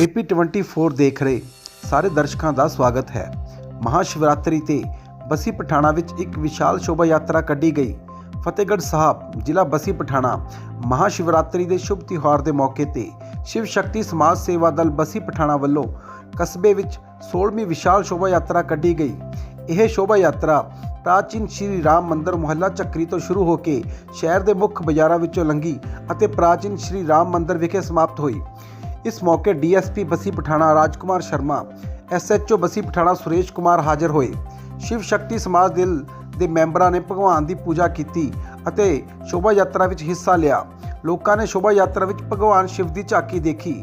AP 24 ਦੇਖ ਰਹੇ ਸਾਰੇ ਦਰਸ਼ਕਾਂ ਦਾ ਸਵਾਗਤ ਹੈ। ਮਹਾਸ਼ਿਵਰਾਤਰੀ ਤੇ ਬਸੀ ਪਠਾਣਾ ਵਿੱਚ ਇੱਕ ਵਿਸ਼ਾਲ ਸ਼ੋਭਾ ਯਾਤਰਾ ਕੱਢੀ ਗਈ। ਫਤਿਹਗੜ੍ਹ ਸਾਹਿਬ, ਜ਼ਿਲ੍ਹਾ ਬਸੀ ਪਠਾਣਾ, ਮਹਾਸ਼ਿਵਰਾਤਰੀ ਦੇ ਸ਼ੁਭ ਤਿਉਹਾਰ ਦੇ ਮੌਕੇ ਤੇ ਸ਼ਿਵ ਸ਼ਕਤੀ ਸਮਾਜ ਸੇਵਾ ਦਲ ਬਸੀ ਪਠਾਣਾ ਵੱਲੋਂ ਕਸਬੇ ਵਿੱਚ 16ਵੀਂ ਵਿਸ਼ਾਲ ਸ਼ੋਭਾ ਯਾਤਰਾ ਕੱਢੀ ਗਈ। ਇਹ ਸ਼ੋਭਾ ਯਾਤਰਾ ਪ੍ਰਾਚੀਨ ਸ਼੍ਰੀ ਰਾਮ ਮੰਦਰ ਮੁਹੱਲਾ ਚੱਕਰੀ ਤੋਂ ਸ਼ੁਰੂ ਹੋ ਕੇ ਸ਼ਹਿਰ ਦੇ ਮੁੱਖ ਬਾਜ਼ਾਰਾਂ ਵਿੱਚੋਂ ਲੰਘੀ ਅਤੇ ਪ੍ਰਾਚੀਨ ਸ਼੍ਰੀ ਰਾਮ ਮੰਦਰ ਵਿਖੇ ਸਮਾਪਤ ਹੋਈ। ਇਸ ਮੌਕੇ ਡੀਐਸਪੀ ਬਸੀ ਪਠਾਣਾ ਰਾਜਕੁਮਾਰ ਸ਼ਰਮਾ, ਐਸਐਚਓ ਬਸੀ ਪਠਾਣਾ ਸੁਰੇਸ਼ ਕੁਮਾਰ ਹਾਜ਼ਰ ਹੋਏ। ਸ਼ਿਵ ਸ਼ਕਤੀ ਸਮਾਜ ਦਿਲ ਦੇ ਮੈਂਬਰਾਂ ਨੇ ਭਗਵਾਨ ਦੀ ਪੂਜਾ ਕੀਤੀ ਅਤੇ ਸ਼ੋਭਾ ਯਾਤਰਾ ਵਿੱਚ ਹਿੱਸਾ ਲਿਆ। ਲੋਕਾਂ ਨੇ ਸ਼ੋਭਾ ਯਾਤਰਾ ਵਿੱਚ ਭਗਵਾਨ ਸ਼ਿਵ ਦੀ ਝਾਕੀ ਦੇਖੀ।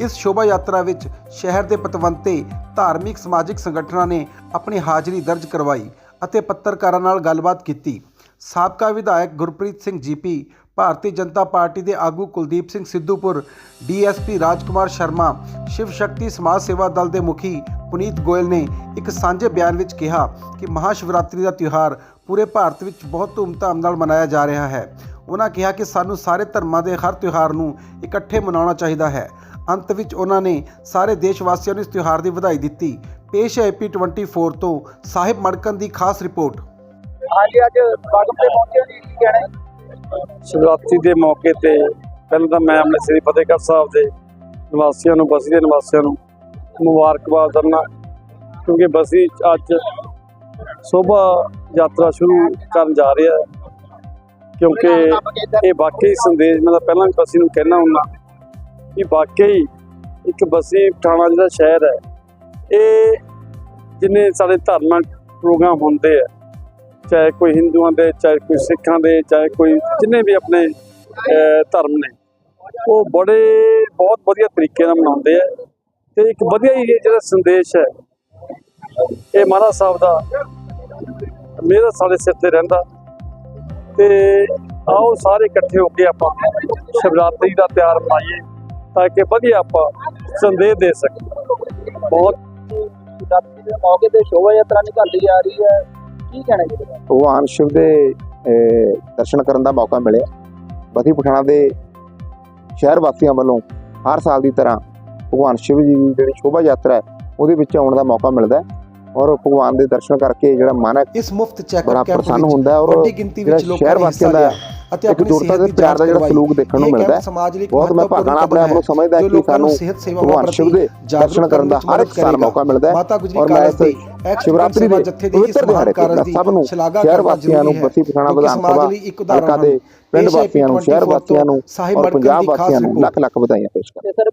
ਇਸ ਸ਼ੋਭਾ ਯਾਤਰਾ ਵਿੱਚ ਸ਼ਹਿਰ ਦੇ ਪਤਵੰਤੇ, ਧਾਰਮਿਕ, ਸਮਾਜਿਕ ਸੰਗਠਨਾਂ ਨੇ ਆਪਣੀ ਹਾਜ਼ਰੀ ਦਰਜ ਕਰਵਾਈ ਅਤੇ ਪੱਤਰਕਾਰਾਂ ਨਾਲ ਗੱਲਬਾਤ ਕੀਤੀ। ਸਾਬਕਾ ਵਿਧਾਇਕ ਗੁਰਪ੍ਰੀਤ ਸਿੰਘ ਜੀਪੀ, ਭਾਰਤੀ ਜਨਤਾ ਪਾਰਟੀ ਦੇ ਆਗੂ ਕੁਲਦੀਪ ਸਿੰਘ ਸਿੱਧੂਪੁਰ, ਡੀਐਸਪੀ ਰਾਜਕੁਮਾਰ ਸ਼ਰਮਾ, ਸ਼ਿਵ ਸ਼ਕਤੀ ਸਮਾਜ ਸੇਵਾ ਦਲ ਦੇ ਮੁਖੀ ਪੁਨੀਤ ਗੋਇਲ ਨੇ ਇੱਕ ਸਾਂਝੇ ਬਿਆਨ ਵਿੱਚ ਕਿਹਾ ਕਿ ਮਹਾਸ਼ਿਵਰਾਤਰੀ ਦਾ ਤਿਉਹਾਰ ਪੂਰੇ ਭਾਰਤ ਵਿੱਚ ਬਹੁਤ ਧੂਮਧਾਮ ਨਾਲ ਮਨਾਇਆ ਜਾ ਰਿਹਾ ਹੈ। ਉਹਨਾਂ ਕਿਹਾ ਕਿ ਸਾਨੂੰ ਸਾਰੇ ਧਰਮਾਂ ਦੇ ਹਰ ਤਿਉਹਾਰ ਨੂੰ ਇਕੱਠੇ ਮਨਾਉਣਾ ਚਾਹੀਦਾ ਹੈ। ਅੰਤ ਵਿੱਚ ਉਹਨਾਂ ਨੇ ਸਾਰੇ ਦੇਸ਼ ਵਾਸੀਆਂ ਨੂੰ ਇਸ ਤਿਉਹਾਰ ਦੀ ਵਧਾਈ ਦਿੱਤੀ। ਪੇਸ਼ ਹੈ ਏਪੀ 24 ਤੋਂ ਸਾਹਿਬ ਮੜਕਨ ਦੀ ਖਾਸ ਰਿਪੋਰਟ। ਹਾਂਜੀ ਅੱਜ ਸਮਾਗਮ ਤੇ ਪਹੁੰਚੇ ਜੀ ਕੀ ਕਹਿਣਾ ਹੈ? ਸ਼ਿਵਰਾਤਰੀ ਦੇ ਮੌਕੇ ਤੇ ਪਹਿਲਾਂ ਤਾਂ ਮੈਂ ਆਪਣੇ ਸ੍ਰੀ ਫਤਿਹਗੜ੍ਹ ਸਾਹਿਬ ਦੇ ਨਿਵਾਸੀਆਂ ਨੂੰ ਬਸੀ ਦੇ ਨਿਵਾਸੀਆਂ ਨੂੰ ਮੁਬਾਰਕਬਾਦ ਦਿੰਦਾ ਕਿਉਂਕਿ ਬਸੀ ਅੱਜ ਸ਼ੋਭਾ ਯਾਤਰਾ ਸ਼ੁਰੂ ਕਰਨ ਜਾ ਰਿਹਾ ਹੈ ਕਿਉਂਕਿ ਇਹ ਵਾਕਈ ਸੰਦੇਸ਼ ਮੈਂ ਪਹਿਲਾਂ ਵੀ ਬਸੀ ਨੂੰ ਕਹਿਣਾ ਹੁੰਦਾ ਕਿ ਵਾਕਈ ਇੱਕ ਬਸੀ ਪਠਾਣਾ ਜਿਹੜਾ ਸ਼ਹਿਰ ਹੈ ਇਹ ਜਿੰਨੇ ਸਾਡੇ ਧਾਰਮਿਕ ਪ੍ਰੋਗਰਾਮ ਹੁੰਦੇ ਆ ਚਾਹੇ ਕੋਈ ਹਿੰਦੂਆਂ ਦੇ, ਚਾਹੇ ਕੋਈ ਸਿੱਖਾਂ ਦੇ, ਚਾਹੇ ਕੋਈ ਜਿੰਨੇ ਵੀ ਆਪਣੇ ਧਰਮ ਨੇ, ਉਹ ਬੜੇ, ਬਹੁਤ ਵਧੀਆ ਤਰੀਕੇ ਨਾਲ ਮਨਾਉਂਦੇ ਆ ਤੇ ਇੱਕ ਵਧੀਆ ਹੀ ਇਹ ਜਿਹੜਾ ਸੰਦੇਸ਼ ਹੈ, ਇਹ ਮਹਾਰਾਜ ਸਾਹਿਬ ਦਾ, ਮੇਰਾ ਸਾਡੇ ਸਿਰ ਤੇ ਰਹਿੰਦਾ ਤੇ ਆਓ ਸਾਰੇ ਇਕੱਠੇ ਹੋ ਕੇ ਆਪਾਂ ਸ਼ਿਵਰਾਤਰੀ ਦਾ ਤਿਉਹਾਰ ਮਨਾਈਏ ਤਾਂ ਕਿ ਵਧੀਆ ਆਪਾਂ ਸੰਦੇਸ਼ ਦੇ ਸਕੀਏ। ਬਹੁਤ ਮੌਕੇ ਤੇ ਸ਼ੋਭਾ ਯਾਤਰਾ ਨਿਕਾਲੀ ਜਾ ਰਹੀ ਹੈ। ਕੀ ਕਹਿਣਾ ਬਾਰੇ? ਭਗਵਾਨ ਸ਼ਿਵ ਦੇ ਦਰਸ਼ਨ ਕਰਨ ਦਾ ਮੌਕਾ ਮਿਲਿਆ ਬਸੀ ਪਠਾਣਾ ਦੇ ਸ਼ਹਿਰ ਵਾਸੀਆਂ ਵੱਲੋਂ ਹਰ ਸਾਲ ਦੀ ਤਰ੍ਹਾਂ ਭਗਵਾਨ ਸ਼ਿਵ ਜੀ ਦੀ ਜਿਹੜੀ ਸ਼ੋਭਾ ਯਾਤਰਾ ਹੈ ਉਹਦੇ ਵਿੱਚ ਆਉਣ ਦਾ ਮੌਕਾ ਮਿਲਦਾ ਹੈ ਔਰ ਭਗਵਾਨ ਦੇ ਦਰਸ਼ਨ ਕਰਕੇ ਜਿਹੜਾ ਮਨ ਹੈ ਇਸ ਮੁਫਤ ਚੈੱਕਅਪ ਕੈਂਪ ਪ੍ਰਸੰਨ ਵਿੱਚ ਹੁੰਦਾ ਹੈ ਔਰ ਵੱਡੀ ਗਿਣਤੀ ਵਿੱਚ ਲੋਕਾਂ ਸ਼ਹਿਰ ਨੇ ਵਾਸੀਆਂ ਹਿੱਸਾ ਦਾ ਲਿਆ ਅਤੇ ਆਪਣੀ ਸਿਹਤ ਦੇ ਪਿਆਰ ਦਾ ਜਿਹੜਾ। ਸਲੂਕ ਦੇਖਣ ਨੂੰ ਮਿਲਦਾ ਹੈ ਸਮਾਜ ਲਈ ਇੱਕ ਬਹੁਤ ਮੈਂ ਭਾਗਾਂ ਨਾਲ ਆਪਣੇ ਆਪ ਨੂੰ ਸਮਝਦਾ ਕਿ ਸਾਨੂੰ ਸਿਹਤ ਸੇਵਾਵਾਂ ਜਾਗਰੂਕ ਦਰਸ਼ਨ ਕਰਨ ਦਾ ਹਰ ਇੱਕ ਸਾਲ ਮੌਕਾ ਮਿਲਦਾ ਹੈ ਮਾਤਾ ਗੁਜਰੀ ਔਰ ਮੈਂ ਕਾਲਜ ਇਸ ਦੀ ਸ਼ਿਵਰਾਤਰੀ ਦੇ ਜਥੇ ਦੀ ਇਸ ਕਾਰਜ ਦੀ ਸਭ ਨੂੰ ਸ਼ਲਾਘਾ ਸ਼ਹਿਰ ਵਾਸੀਆਂ ਨੂੰ ਬਸੀ ਪਠਾਣਾ ਵਿਧਾਨ ਸਮਾਜ ਸਭਾ ਲਈ ਇੱਕ ਦੇ ਹਨ। ਪਿੰਡ ਵਾਸੀਆਂ ਨੂੰ ਸ਼ਹਿਰ 24 ਵਾਸੀਆਂ ਨੂੰ ਸਾਹਿਬ ਔਰ ਪੰਜਾਬ ਦੀ ਖਾਸ ਵਾਸੀਆਂ ਨੂੰ। ਲੱਖ ਲੱਖ ਵਧਾਈਆਂ ਪੇਸ਼ ਕਰਦਾ ਤੇ ਸਰ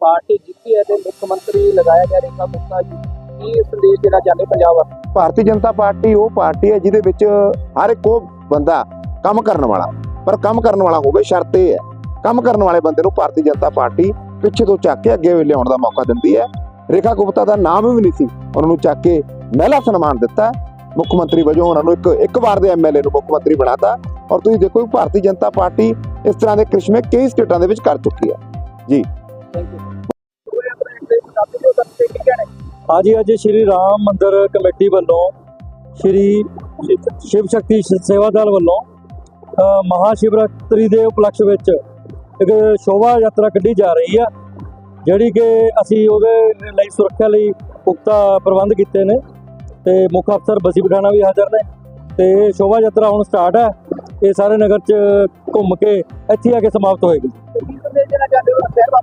ਪਾਰਟੀ ਜਿੱਤੀ ਹੈ ਤੇ ਮੁੱਖ ਮੰਤਰੀ ਲਗਾਇਆ ਗਿਆ ਰੇਖਾ ਗੁਪਤਾ ਜੀ ਕੀ ਸੰਦੇਸ਼ ਦੇਣਾ ਚਾਹੁੰਦੇ ਪੰਜਾਬ ਵਾਸਤੇ ਭਾਰਤੀ ਜਨਤਾ ਪਾਰਟੀ ਉਹ ਪਾਰਟੀ ਹੈ ਜਿਹਦੇ ਵਿੱਚ ਹਰ ਇੱਕ ਉਹ ਬੰਦਾ ਕੰਮ ਕਰਨ ਵਾਲਾ। ਪਰ ਕੰਮ ਕਰਨ ਵਾਲਾ ਹੋਵੇ, ਸ਼ਰਤ ਇਹ ਹੈ। ਕੰਮ ਕਰਨ ਵਾਲੇ ਬੰਦੇ ਨੂੰ ਭਾਰਤੀ ਜਨਤਾ ਪਾਰਟੀ ਪਿੱਛੇ ਤੋਂ ਚੱਕ ਕੇ ਅੱਗੇ ਲਿਆਉਣ ਦਾ ਮੌਕਾ ਦਿੰਦੀ ਹੈ। ਰੇਖਾ ਗੁਪਤਾ ਦਾ ਨਾਮ ਵੀ ਨਹੀਂ ਸੀ। ਉਹਨਾਂ ਨੂੰ ਚੱਕ ਕੇ ਮਹਿਲਾ ਸਨਮਾਨ ਦਿੱਤਾ। ਮੁੱਖ ਮੰਤਰੀ ਵਜੋਂ ਉਹਨਾਂ ਨੂੰ ਇੱਕ ਇੱਕ ਵਾਰ ਦੇ ਐਮਐਲਏ ਨੂੰ ਮੁੱਖ ਮੰਤਰੀ ਬਣਾਤਾ। ਔਰ ਤੁਸੀਂ ਦੇਖੋ ਭਾਰਤੀ ਜਨਤਾ ਪਾਰਟੀ ਇਸ ਤਰ੍ਹਾਂ ਦੇ ਕ੍ਰਿਸ਼ਮੇ ਕਈ ਸਟੇਟਾਂ ਦੇ ਵਿੱਚ ਕਰ ਚੁੱਕੀ ਹੈ। ਜੀ। ਯੂ ਅੱਜ ਸ਼੍ਰੀ ਰਾਮ ਮੰਦਿਰ ਕਮੇਟੀ ਵੱਲੋਂ ਸ਼੍ਰੀ ਸ਼ਿਵ ਸ਼ਕਤੀ ਸੇਵਾ ਦਲ ਵੱਲੋਂ ਅ, ਦੇ ਉਪਲਕਸ਼ ਵਿੱਚ ਇੱਕ ਸ਼ੋਭਾ ਯਾਤਰਾ ਕੱਢੀ ਜਾ ਰਹੀ ਆ ਜਿਹੜੀ ਕਿ ਅਸੀਂ ਉਹਦੇ ਲਈ ਸੁਰੱਖਿਆ ਲਈ ਪੁਖਤਾ ਪ੍ਰਬੰਧ ਕੀਤੇ ਨੇ ਤੇ ਮੁੱਖ ਅਫਸਰ ਬਸੀ ਪਠਾਣਾ ਵੀ ਹਾਜ਼ਰ ਨੇ ਤੇ ਇਹ ਸ਼ੋਭਾ ਯਾਤਰਾ ਹੁਣ ਸਟਾਰਟ ਹੈ ਇਹ ਸਾਰੇ ਨਗਰ 'ਚ ਘੁੰਮ ਕੇ ਇੱਥੇ ਆ ਕੇ ਸਮਾਪਤ ਹੋਏਗੀ। ਤੇ ਕੀ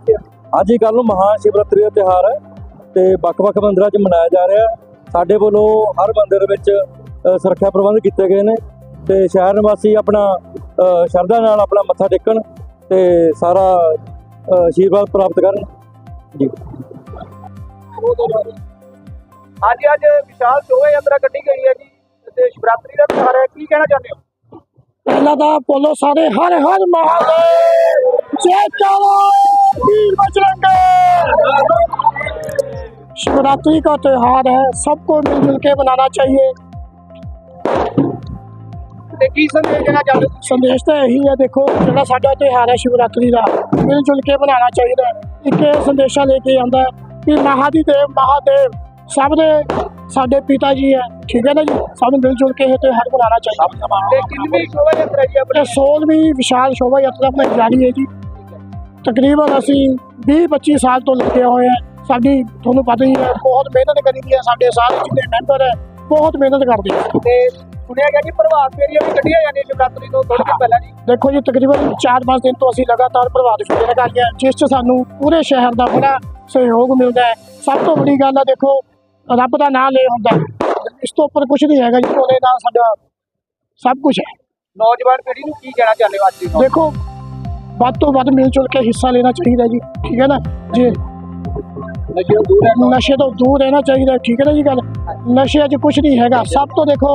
ਨੂੰ ਅੱਜ ਹੀ ਕੱਲ ਨੂੰ ਮਹਾ ਸ਼ਿਵਰਾਤਰੀ ਦਾ ਤਿਉਹਾਰ ਹੈ ਤੇ ਵੱਖ-ਵੱਖ ਮੰਦਰਾਂ 'ਚ ਮਨਾਇਆ ਜਾ ਰਿਹਾ। ਸਾਡੇ ਵੱਲੋਂ ਹਰ ਮੰਦਰ ਵਿੱਚ ਸੁਰੱਖਿਆ ਪ੍ਰਬੰਧ ਕੀਤੇ ਗਏ ਨੇ। ਤੇ ਸ਼ਹਿਰ ਨਿਵਾਸੀ ਆਪਣਾ ਅ, ਸ਼ਰਧਾ ਨਾਲ ਆਪਣਾ ਮੱਥਾ ਟੇਕਣ ਤੇ ਸਾਰਾ ਅ, ਆਸ਼ੀਰਵਾਦ ਪ੍ਰਾਪਤ ਕਰਨ ਜੀ ਅੱਜ ਅੱਜ ਵਿਸ਼ਾਲ ਸ਼ੋਭਾ ਯਾਤਰਾ ਕੱਢੀ ਗਈ ਹੈ ਜੀ ਤੇ ਸ਼ਿਵਰਾਤਰੀ ਦਾ ਤਿਉਹਾਰ ਹੈ ਕੀ ਕਹਿਣਾ ਚਾਹੁੰਦੇ ਹੋ ਪਹਿਲਾਂ ਤਾਂ ਬੋਲੋ ਸਾਰੇ ਹਰ ਹਰ ਮਹਾਦੇਵ ਜੈ ਚਾਲਾ वीर बजरंग शिवरात्रि का त्योहार है सबको मिलजुल के मनाना चाहिए ਤੇ ਕੀ ਸੰਦੇਸ਼ ਦੇਣਾ ਚਾਹੁੰਦੇ ਹੋ ਸੰਦੇਸ਼ ਤਾਂ ਇਹੀ ਹੈ ਦੇਖੋ ਜਿਹੜਾ ਸਾਡਾ ਤਿਉਹਾਰ ਹੈ ਸ਼ਿਵਰਾਤਰੀ ਦਾ ਮਿਲ ਜੁਲ ਕੇ ਮਨਾਉਣਾ ਚਾਹੀਦਾ ਹੈ। ਇੱਕ ਇਹ ਸੰਦੇਸ਼ਾ ਲੈ ਕੇ ਆਉਂਦਾ ਹੈ ਕਿ ਮਹਾਦੀ ਦੇਵ ਮਹਾਦੇਵ ਸਭ ਦੇ ਸਾਡੇ ਪਿਤਾ ਜੀ ਹੈ ਠੀਕ ਹੈ ਨਾ ਜੀ? ਸਭ ਨੂੰ ਮਿਲ ਜੁਲ ਕੇ ਇਹ ਤਿਉਹਾਰ ਮਨਾਉਣਾ ਚਾਹੀਦਾ ਤੇ ਕਿੰਨੀ ਸ਼ੋਭਾ ਯਾਤਰਾ ਜੀ ਤੇ ਆਪਣੀ 16ਵੀਂ ਵਿਸ਼ਾਲ ਸ਼ੋਭਾ ਯਾਤਰਾ ਬਣਾਈ ਜਾ ਰਹੀ ਹੈ ਜੀ। ਤਕਰੀਬਨ ਅਸੀਂ 20 25 ਸਾਲ ਤੋਂ ਲੱਗੇ ਹੋਏ ਆ ਸਾਡੀ ਤੁਹਾਨੂੰ ਪਤਾ ਹੀ ਹੈ ਬਹੁਤ ਮਿਹਨਤ ਕਰੀ ਦੀ ਹੈ ਸਾਡੇ ਸਾਰੇ ਜਿੰਨੇ ਮੈਂਬਰ ਹੈ ਬਹੁਤ ਮਿਹਨਤ ਕਰਦੇ ਆ। ਤੇ ਸੁਣਿਆ ਗਿਆ ਜੀ ਪ੍ਰਭਾਤ ਫੇਰੀਆਂ ਵੀ ਕੱਢੀਆਂ ਜਾਂਦੀਆਂ ਸ਼ਿਵਰਾਤਰੀ ਤੋਂ ਥੋੜੀ ਦਿਨ ਪਹਿਲਾਂ ਜੀ। ਦੇਖੋ ਜੀ ਤਕਰੀਬਨ 4-5 ਦਿਨ ਤੋਂ ਅਸੀਂ ਲਗਾਤਾਰ ਪ੍ਰਭਾਤ ਫੇਰੀਆਂ ਲਗਾ ਰਹੇ ਹਾਂ ਜਿਸ 'ਚ ਸਾਨੂੰ ਪੂਰੇ ਸ਼ਹਿਰ ਦਾ ਬੜਾ ਸਹਿਯੋਗ ਮਿਲਦਾ ਹੈ। ਸਭ ਤੋਂ ਵੱਡੀ ਗੱਲ ਹੈ ਦੇਖੋ ਰੱਬ ਦਾ ਨਾਮ ਲੈ ਹੁੰਦਾ। ਇਸ ਤੋਂ ਉੱਪਰ ਕੁਝ ਨਹੀਂ ਹੈਗਾ ਜੀ ਉਹਦੇ ਨਾਲ ਸਾਡਾ ਸਭ ਕੁਝ ਹੈ। ਨੌਜਵਾਨ ਪੀੜ੍ਹੀ ਨੂੰ ਕੀ ਕਹਿਣਾ ਚਾਹੁੰਦੇ ਹੋ ਅੱਜ ਦੀ ਦੇਖੋ ਵੱਧ ਤੋਂ ਵੱਧ ਮਿਲ ਜੁਲ ਕੇ ਹਿੱਸਾ ਲੈਣਾ ਚਾਹੀਦਾ ਜੀ ਠੀਕ ਹੈ ਨਾ? ਜੀ ਨਸ਼ੇ ਤੋਂ ਦੂਰ ਰਹਿਣਾ। ਨਸ਼ੇ ਤੋਂ ਦੂਰ ਰਹਿਣਾ ਚਾਹੀਦਾ ਠੀਕ ਹੈ ਨਾ ਜੀ ਗੱਲ? ਨਸ਼ੇ 'ਚ ਕੁਝ ਨਹੀਂ ਹੈਗਾ। ਸਭ ਤੋਂ ਦੇਖੋ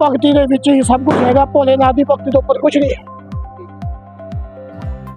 ਭਗਤੀ ਦੇ ਵਿੱਚ ਹੀ ਸਭ ਕੁਝ ਹੈਗਾ ਭੋਲੇ ਨਾਥ ਦੀ ਭਗਤੀ ਤੋਂ ਉੱਪਰ ਕੁਝ ਨਹੀਂ ਹੈ।